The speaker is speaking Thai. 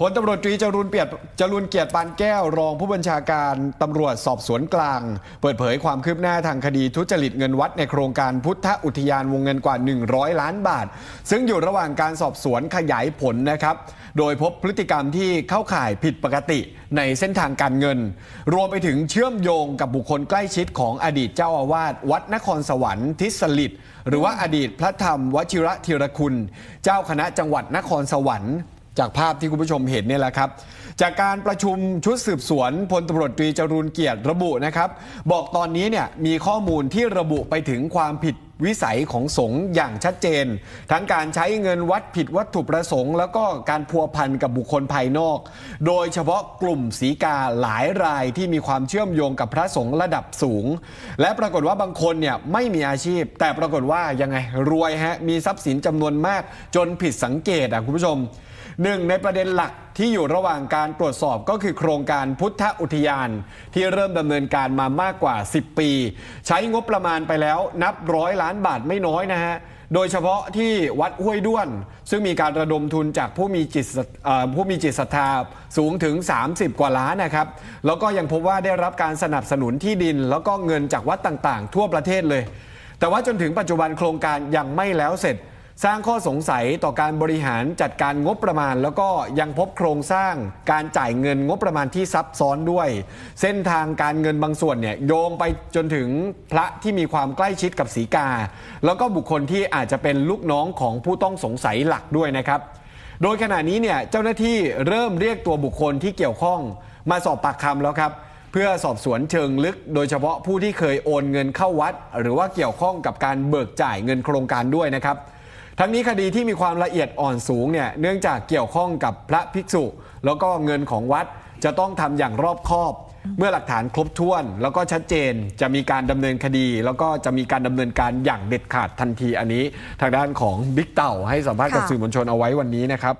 พลตำรวจตรีจรูนเปียรจรูนเกียรติปานแก้วรองผู้บัญชาการตำรวจสอบสวนกลาง เปิดเผยความคืบหน้าทางคดีทุจริตเงินวัดในโครงการพุทธอุทยานวงเงินกว่า 100 ล้านบาท ซึ่งอยู่ระหว่างการสอบสวนขยายผลนะครับ โดยพบพฤติกรรมที่เข้าข่ายผิดปกติในเส้นทางการเงิน รวมไปถึงเชื่อมโยงกับบุคคลใกล้ชิดของอดีตเจ้าอาวาสวัดนครสวรรค์ทิศลิตหรือว่าอดีตพระธรรมวชิระธีรคุณ เจ้าคณะจังหวัดนครสวรรค์ จากภาพที่คุณผู้ชมเห็นเนี่ยแหละครับ จากการประชุมชุดสืบสวนพลตำรวจตรีจรูนเกียรติระบุนะครับ บอกตอนนี้เนี่ยมีข้อมูลที่ระบุไปถึงความผิดวิสัยของสงฆ์อย่างชัดเจน ทั้งการใช้เงินวัดผิดวัตถุประสงค์ แล้วก็การพัวพันกับบุคคลภายนอก โดยเฉพาะกลุ่มสีกาหลายรายที่มีความเชื่อมโยงกับพระสงฆ์ระดับสูง และปรากฏว่าบางคนเนี่ยไม่มีอาชีพ แต่ปรากฏว่ายังไงรวยฮะมีทรัพย์สินจำนวนมากจนผิดสังเกตอะคุณผู้ชม หนึ่งในประเด็นหลักที่อยู่ระหว่างการตรวจสอบก็คือโครงการพุทธอุทยาน ที่เริ่มดำเนินการมามากกว่า 10 ปี ใช้งบประมาณไปแล้วนับร้อยล้านบาทไม่น้อยนะฮะโดยเฉพาะที่วัดห้วยด้วน ซึ่งมีการระดมทุนจากผู้มีจิตผู้มีจิตศรัทธาสูงถึง 30 กว่าล้านนะครับ แล้วก็ยังพบว่าได้รับการสนับสนุนที่ดิน แล้วก็เงินจากวัดต่างๆ ทั่วประเทศเลย แต่ว่าจนถึงปัจจุบันโครงการยังไม่แล้วเสร็จ สร้างข้อสงสัยต่อการบริหารจัดการงบประมาณ แล้วก็ยังพบโครงสร้างการจ่ายเงินงบประมาณที่ซับซ้อนด้วย เส้นทางการเงินบางส่วนเนี่ยโยงไปจนถึงพระที่มีความใกล้ชิดกับสีกา แล้วก็บุคคลที่อาจจะเป็นลูกน้องของผู้ต้องสงสัยหลักด้วยนะครับ โดยขณะนี้เนี่ยเจ้าหน้าที่เริ่มเรียกตัวบุคคลที่เกี่ยวข้องมาสอบปากคำแล้วครับเพื่อสอบสวนเชิงลึก โดยเฉพาะผู้ที่เคยโอนเงินเข้าวัด หรือว่าเกี่ยวข้องกับการเบิกจ่ายเงินโครงการด้วยนะครับ ทั้งนี้คดีที่มีความละเอียดอ่อนสูงเนี่ยเนื่องจากเกี่ยวข้องกับพระภิกษุ แล้วก็เงินของวัดจะต้องทำอย่างรอบคอบ เมื่อหลักฐานครบถ้วน แล้วก็ชัดเจนจะมีการดำเนินคดี แล้วก็จะมีการดำเนินการอย่างเด็ดขาดทันทีอันนี้ ทางด้านของบิ๊กเต่าให้สัมภาษณ์กับค่ะสื่อมวลชนเอาไว้วันนี้นะครับ